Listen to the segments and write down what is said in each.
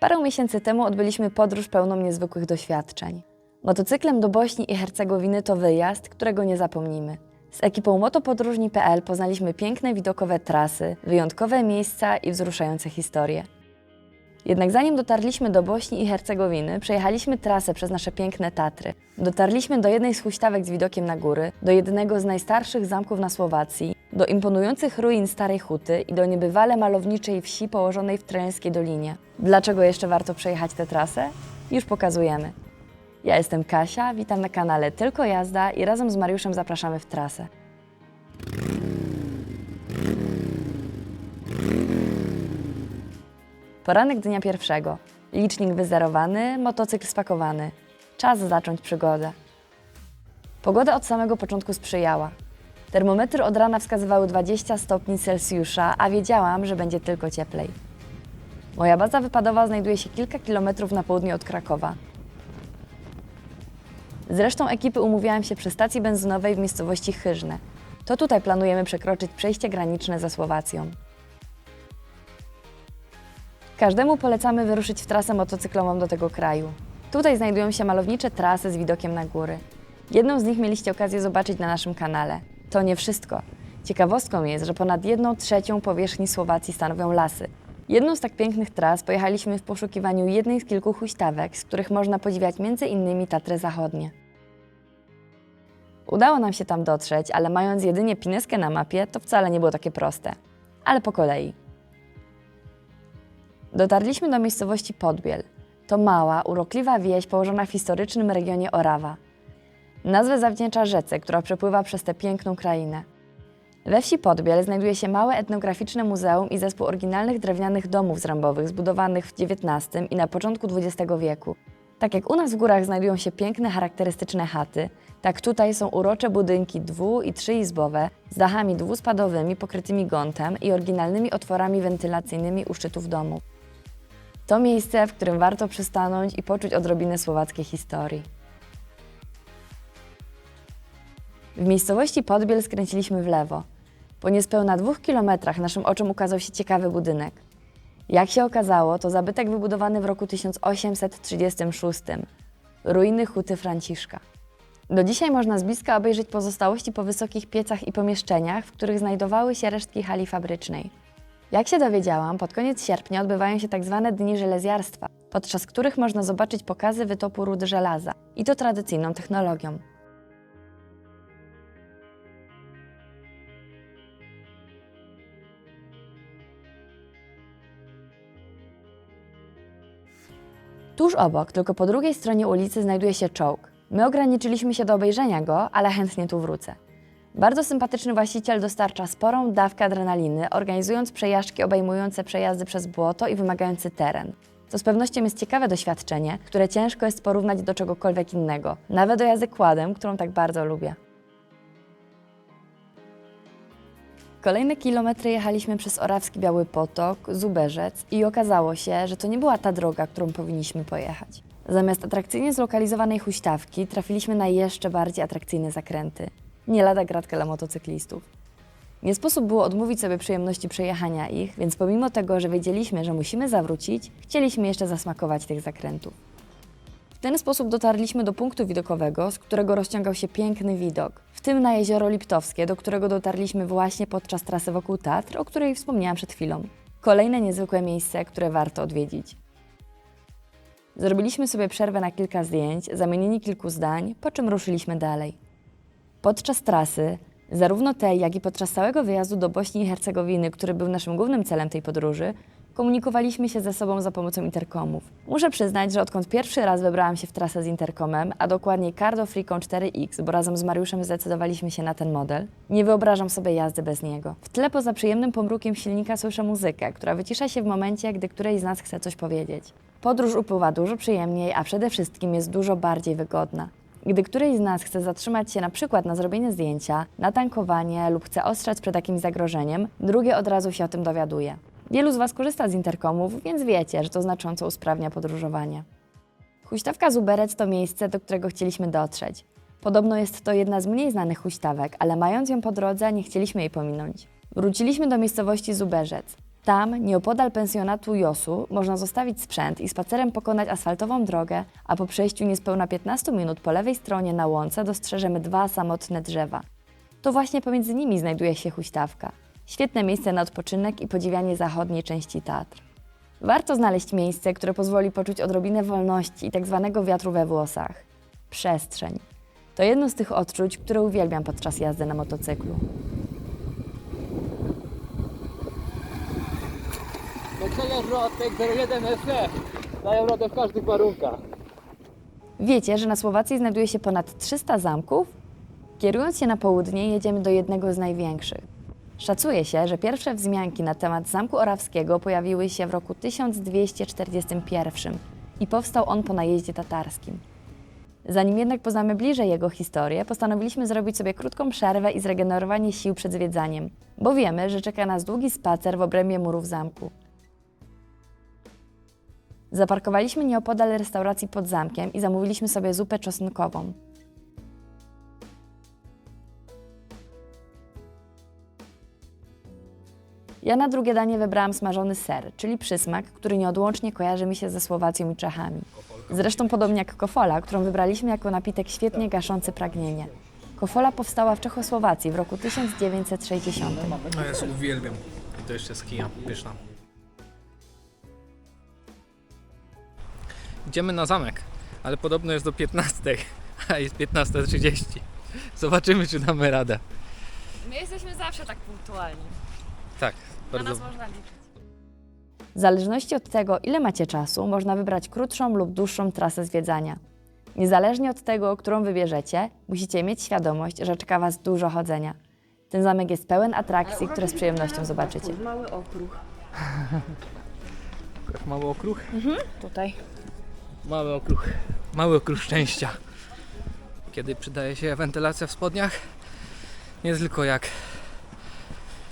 Parę miesięcy temu odbyliśmy podróż pełną niezwykłych doświadczeń. Motocyklem do Bośni i Hercegowiny to wyjazd, którego nie zapomnimy. Z ekipą motopodróżni.pl poznaliśmy piękne widokowe trasy, wyjątkowe miejsca i wzruszające historie. Jednak zanim dotarliśmy do Bośni i Hercegowiny, przejechaliśmy trasę przez nasze piękne Tatry. Dotarliśmy do jednej z huśtawek z widokiem na góry, do jednego z najstarszych zamków na Słowacji, do imponujących ruin Starej Huty i do niebywale malowniczej wsi położonej w Trojańskiej Dolinie. Dlaczego jeszcze warto przejechać tę trasę? Już pokazujemy. Ja jestem Kasia, witam na kanale Tylko Jazda i razem z Mariuszem zapraszamy w trasę. Poranek dnia pierwszego. Licznik wyzerowany, motocykl spakowany. Czas zacząć przygodę. Pogoda od samego początku sprzyjała. Termometry od rana wskazywały 20 stopni Celsjusza, a wiedziałam, że będzie tylko cieplej. Moja baza wypadowa znajduje się kilka kilometrów na południe od Krakowa. Z resztą ekipy umówiłam się przy stacji benzynowej w miejscowości Chyżne. To tutaj planujemy przekroczyć przejście graniczne ze Słowacją. Każdemu polecamy wyruszyć w trasę motocyklową do tego kraju. Tutaj znajdują się malownicze trasy z widokiem na góry. Jedną z nich mieliście okazję zobaczyć na naszym kanale. To nie wszystko. Ciekawostką jest, że ponad jedną trzecią powierzchni Słowacji stanowią lasy. Jedną z tak pięknych tras pojechaliśmy w poszukiwaniu jednej z kilku huśtawek, z których można podziwiać m.in. Tatry Zachodnie. Udało nam się tam dotrzeć, ale mając jedynie pineskę na mapie, to wcale nie było takie proste. Ale po kolei. Dotarliśmy do miejscowości Podbiel. To mała, urokliwa wieś położona w historycznym regionie Orawa. Nazwę zawdzięcza rzece, która przepływa przez tę piękną krainę. We wsi Podbiel znajduje się małe etnograficzne muzeum i zespół oryginalnych drewnianych domów zrębowych zbudowanych w XIX i na początku XX wieku. Tak jak u nas w górach znajdują się piękne, charakterystyczne chaty, tak tutaj są urocze budynki dwu- i trzyizbowe z dachami dwuspadowymi pokrytymi gątem i oryginalnymi otworami wentylacyjnymi u szczytów domu. To miejsce, w którym warto przystanąć i poczuć odrobinę słowackiej historii. W miejscowości Podbiel skręciliśmy w lewo. Po niespełna dwóch kilometrach naszym oczom ukazał się ciekawy budynek. Jak się okazało, to zabytek wybudowany w roku 1836. Ruiny Huty Franciszka. Do dzisiaj można z bliska obejrzeć pozostałości po wysokich piecach i pomieszczeniach, w których znajdowały się resztki hali fabrycznej. Jak się dowiedziałam, pod koniec sierpnia odbywają się tzw. Dni Żelezjarstwa, podczas których można zobaczyć pokazy wytopu rud żelaza i to tradycyjną technologią. Tuż obok, tylko po drugiej stronie ulicy, znajduje się czołg. My ograniczyliśmy się do obejrzenia go, ale chętnie tu wrócę. Bardzo sympatyczny właściciel dostarcza sporą dawkę adrenaliny, organizując przejażdżki obejmujące przejazdy przez błoto i wymagający teren. To z pewnością jest ciekawe doświadczenie, które ciężko jest porównać do czegokolwiek innego, nawet do jazdy kładem, którą tak bardzo lubię. Kolejne kilometry jechaliśmy przez Orawski Biały Potok, Zuberzec i okazało się, że to nie była ta droga, którą powinniśmy pojechać. Zamiast atrakcyjnie zlokalizowanej huśtawki trafiliśmy na jeszcze bardziej atrakcyjne zakręty. Nie lada gratka dla motocyklistów. Nie sposób było odmówić sobie przyjemności przejechania ich, więc pomimo tego, że wiedzieliśmy, że musimy zawrócić, chcieliśmy jeszcze zasmakować tych zakrętów. W ten sposób dotarliśmy do punktu widokowego, z którego rozciągał się piękny widok, w tym na jezioro Liptowskie, do którego dotarliśmy właśnie podczas trasy wokół Tatr, o której wspomniałam przed chwilą. Kolejne niezwykłe miejsce, które warto odwiedzić. Zrobiliśmy sobie przerwę na kilka zdjęć, zamienieni kilku zdań, po czym ruszyliśmy dalej. Podczas trasy, zarówno tej, jak i podczas całego wyjazdu do Bośni i Hercegowiny, który był naszym głównym celem tej podróży, komunikowaliśmy się ze sobą za pomocą interkomów. Muszę przyznać, że odkąd pierwszy raz wybrałam się w trasę z interkomem, a dokładniej Cardo Freecon 4X, bo razem z Mariuszem zdecydowaliśmy się na ten model, nie wyobrażam sobie jazdy bez niego. W tle poza przyjemnym pomrukiem silnika słyszę muzykę, która wycisza się w momencie, gdy któreś z nas chce coś powiedzieć. Podróż upływa dużo przyjemniej, a przede wszystkim jest dużo bardziej wygodna. Gdy któryś z nas chce zatrzymać się na przykład na zrobienie zdjęcia, na tankowanie lub chce ostrzec przed jakimś zagrożeniem, drugie od razu się o tym dowiaduje. Wielu z Was korzysta z interkomów, więc wiecie, że to znacząco usprawnia podróżowanie. Huśtawka Zuberec to miejsce, do którego chcieliśmy dotrzeć. Podobno jest to jedna z mniej znanych huśtawek, ale mając ją po drodze, nie chcieliśmy jej pominąć. Wróciliśmy do miejscowości Zuberzec. Tam, nieopodal pensjonatu Josu, można zostawić sprzęt i spacerem pokonać asfaltową drogę, a po przejściu niespełna 15 minut po lewej stronie na łące dostrzeżemy dwa samotne drzewa. To właśnie pomiędzy nimi znajduje się huśtawka. Świetne miejsce na odpoczynek i podziwianie zachodniej części Tatr. Warto znaleźć miejsce, które pozwoli poczuć odrobinę wolności i tak zwanego wiatru we włosach. Przestrzeń. To jedno z tych odczuć, które uwielbiam podczas jazdy na motocyklu. Rotek 01 SE dają radę w każdych warunkach. Wiecie, że na Słowacji znajduje się ponad 300 zamków? Kierując się na południe, jedziemy do jednego z największych. Szacuje się, że pierwsze wzmianki na temat Zamku Orawskiego pojawiły się w roku 1241 i powstał on po najeździe tatarskim. Zanim jednak poznamy bliżej jego historię, postanowiliśmy zrobić sobie krótką przerwę i zregenerowanie sił przed zwiedzaniem, bo wiemy, że czeka nas długi spacer w obrębie murów zamku. Zaparkowaliśmy nieopodal restauracji pod zamkiem i zamówiliśmy sobie zupę czosnkową. Ja na drugie danie wybrałam smażony ser, czyli przysmak, który nieodłącznie kojarzy mi się ze Słowacją i Czechami. Zresztą podobnie jak kofola, którą wybraliśmy jako napitek świetnie gaszący pragnienie. Kofola powstała w Czechosłowacji w roku 1960. No ja uwielbiam. To jeszcze z kija, pyszna. Idziemy na zamek, ale podobno jest do 15, a jest 15.30. Zobaczymy, czy damy radę. My jesteśmy zawsze tak punktualni. Tak, Na bardzo. nas można liczyć. W zależności od tego, ile macie czasu, można wybrać krótszą lub dłuższą trasę zwiedzania. Niezależnie od tego, którą wybierzecie, musicie mieć świadomość, że czeka Was dużo chodzenia. Ten zamek jest pełen atrakcji, które z przyjemnością zobaczycie. Mały okruch. Mały okruch? Tutaj. Mały okruch. Mały okruch szczęścia. Kiedy przydaje się wentylacja w spodniach, nie tylko jak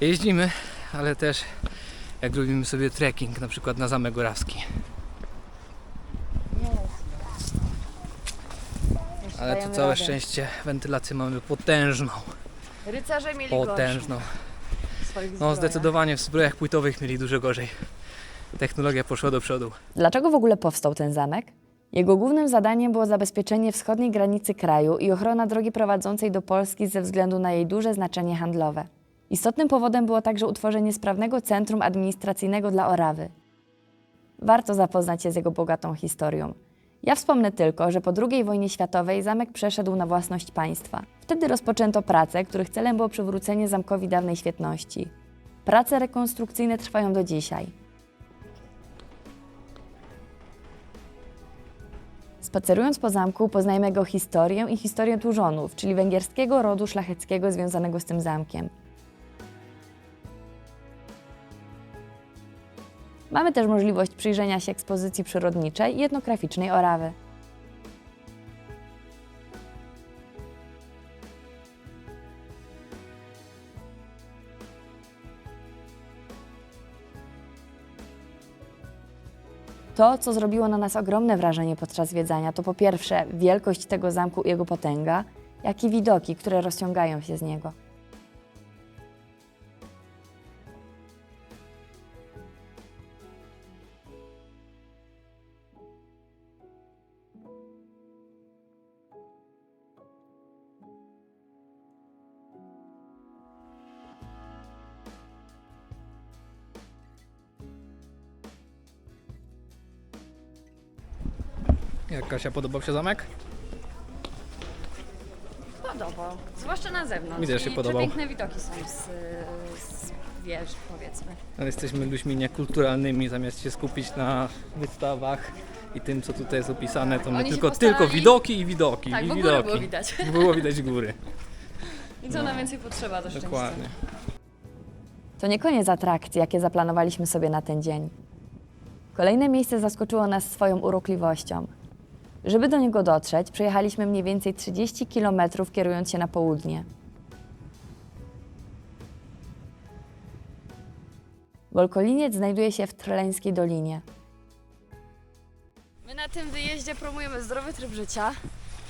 jeździmy, ale też jak robimy sobie trekking, na przykład na Zamek Orawski. Ale to całe szczęście wentylację mamy potężną, Rycerze mieli potężną. No zdecydowanie w zbrojach płytowych mieli dużo gorzej. Technologia poszła do przodu. Dlaczego w ogóle powstał ten zamek? Jego głównym zadaniem było zabezpieczenie wschodniej granicy kraju i ochrona drogi prowadzącej do Polski ze względu na jej duże znaczenie handlowe. Istotnym powodem było także utworzenie sprawnego centrum administracyjnego dla Orawy. Warto zapoznać się z jego bogatą historią. Ja wspomnę tylko, że po II wojnie światowej zamek przeszedł na własność państwa. Wtedy rozpoczęto prace, których celem było przywrócenie zamkowi dawnej świetności. Prace rekonstrukcyjne trwają do dzisiaj. Spacerując po zamku, poznajemy jego historię i historię Turzonów, czyli węgierskiego rodu szlacheckiego związanego z tym zamkiem. Mamy też możliwość przyjrzenia się ekspozycji przyrodniczej i etnograficznej Orawy. To, co zrobiło na nas ogromne wrażenie podczas zwiedzania, to po pierwsze wielkość tego zamku i jego potęga, jak i widoki, które rozciągają się z niego. Kasia podobał się zamek? Podobał. Zwłaszcza na zewnątrz. Mi też się I podobał. Przepiękne widoki są z, z wież, powiedzmy. Ale jesteśmy ludźmi niekulturalnymi, zamiast się skupić na wystawach i tym, co tutaj jest opisane, to my Oni się tylko, postarali- tylko widoki i widoki. Tak, i bo góry widoki. było widać. Było widać góry, I co nam więcej potrzeba do szczęścia? dokładnie. To nie koniec atrakcji, jakie zaplanowaliśmy sobie na ten dzień. Kolejne miejsce zaskoczyło nas swoją urokliwością. Żeby do niego dotrzeć, przejechaliśmy mniej więcej 30 km kierując się na południe. Wolkoliniec znajduje się w Troleńskiej Dolinie. My na tym wyjeździe promujemy zdrowy tryb życia.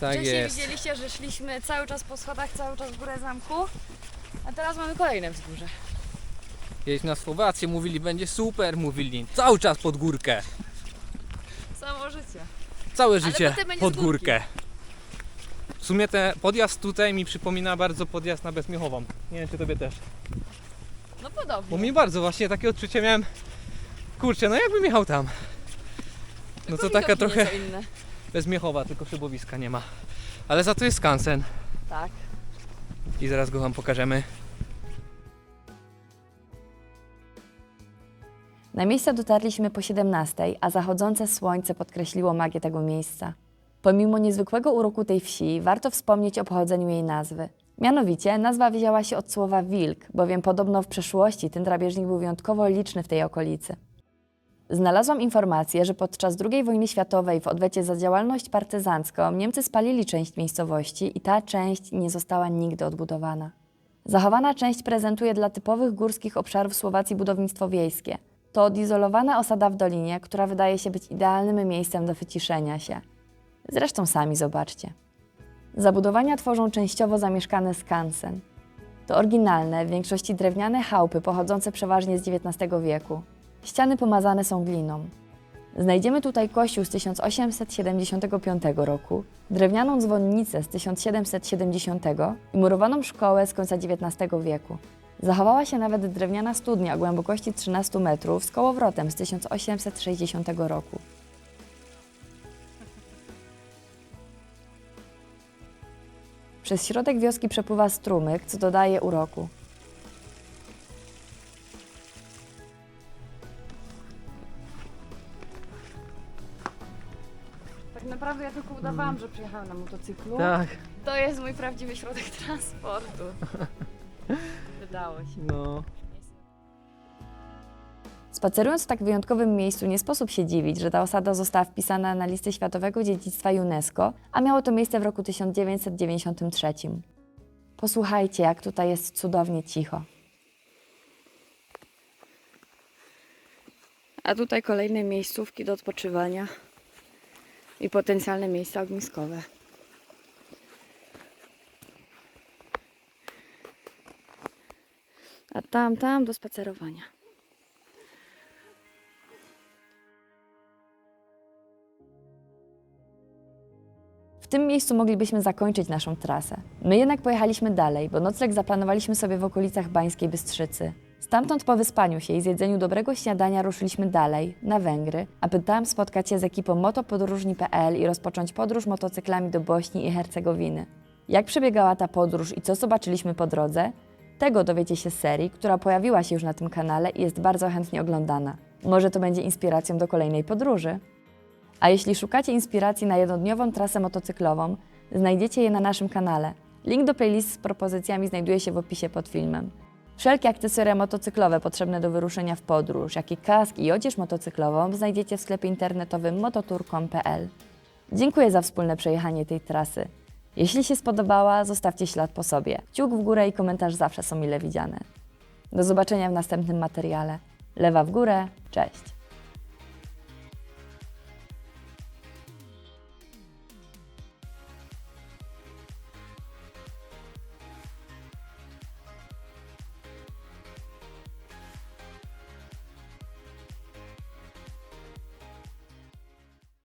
Tak Wcześniej jest. widzieliście, że szliśmy cały czas po schodach, cały czas w górę zamku, a teraz mamy kolejne wzgórze. jeździć na Słowację, mówili będzie super, mówili cały czas pod górkę. Samo życie. Całe życie potem będzie pod z górki. górkę. W sumie ten podjazd tutaj mi przypomina bardzo podjazd na Bezmiechową. Nie wiem czy tobie też. No podobnie. Bo mi bardzo właśnie takie odczucie miałem. Kurczę, no jakbym jechał tam. No to taka widoki trochę nieco inne. Bezmiechowa, tylko szybowiska nie ma. Ale za to jest skansen Tak. i zaraz go wam pokażemy. Na miejsce dotarliśmy po 17, a zachodzące słońce podkreśliło magię tego miejsca. Pomimo niezwykłego uroku tej wsi, warto wspomnieć o pochodzeniu jej nazwy. Mianowicie nazwa wzięła się od słowa wilk, bowiem podobno w przeszłości ten drapieżnik był wyjątkowo liczny w tej okolicy. Znalazłam informację, że podczas II wojny światowej w odwecie za działalność partyzancką Niemcy spalili część miejscowości i ta część nie została nigdy odbudowana. Zachowana część prezentuje dla typowych górskich obszarów Słowacji budownictwo wiejskie. To odizolowana osada w dolinie, która wydaje się być idealnym miejscem do wyciszenia się. Zresztą sami zobaczcie. Zabudowania tworzą częściowo zamieszkany skansen. To oryginalne, w większości drewniane chałupy pochodzące przeważnie z XIX wieku. Ściany pomazane są gliną. Znajdziemy tutaj kościół z 1875 roku, drewnianą dzwonnicę z 1770 i murowaną szkołę z końca XIX wieku. Zachowała się nawet drewniana studnia o głębokości 13 metrów z kołowrotem z 1860 roku. Przez środek wioski przepływa strumyk, co dodaje uroku. Tak naprawdę ja tylko udawałam, że przyjechałam na motocyklu. Tak, To jest mój prawdziwy środek transportu. Wydało się. no. Spacerując w tak wyjątkowym miejscu, nie sposób się dziwić, że ta osada została wpisana na listę Światowego Dziedzictwa UNESCO, a miało to miejsce w roku 1993. Posłuchajcie, jak tutaj jest cudownie cicho. A tutaj kolejne miejscówki do odpoczywania i potencjalne miejsca ogniskowe. A tam, tam do spacerowania. W tym miejscu moglibyśmy zakończyć naszą trasę. My jednak pojechaliśmy dalej, bo nocleg zaplanowaliśmy sobie w okolicach Bańskiej Bystrzycy. Stamtąd po wyspaniu się i zjedzeniu dobrego śniadania ruszyliśmy dalej, na Węgry, aby tam spotkać się z ekipą motopodróżni.pl i rozpocząć podróż motocyklami do Bośni i Hercegowiny. Jak przebiegała ta podróż i co zobaczyliśmy po drodze, tego dowiecie się z serii, która pojawiła się już na tym kanale i jest bardzo chętnie oglądana. Może to będzie inspiracją do kolejnej podróży? A jeśli szukacie inspiracji na jednodniową trasę motocyklową, znajdziecie je na naszym kanale. Link do playlist z propozycjami znajduje się w opisie pod filmem. Wszelkie akcesoria motocyklowe potrzebne do wyruszenia w podróż, jak i kask i odzież motocyklową znajdziecie w sklepie internetowym mototour.pl. Dziękuję za wspólne przejechanie tej trasy. Jeśli się spodobała, zostawcie ślad po sobie. Kciuk w górę i komentarz zawsze są mile widziane. Do zobaczenia w następnym materiale. Lewa w górę, cześć!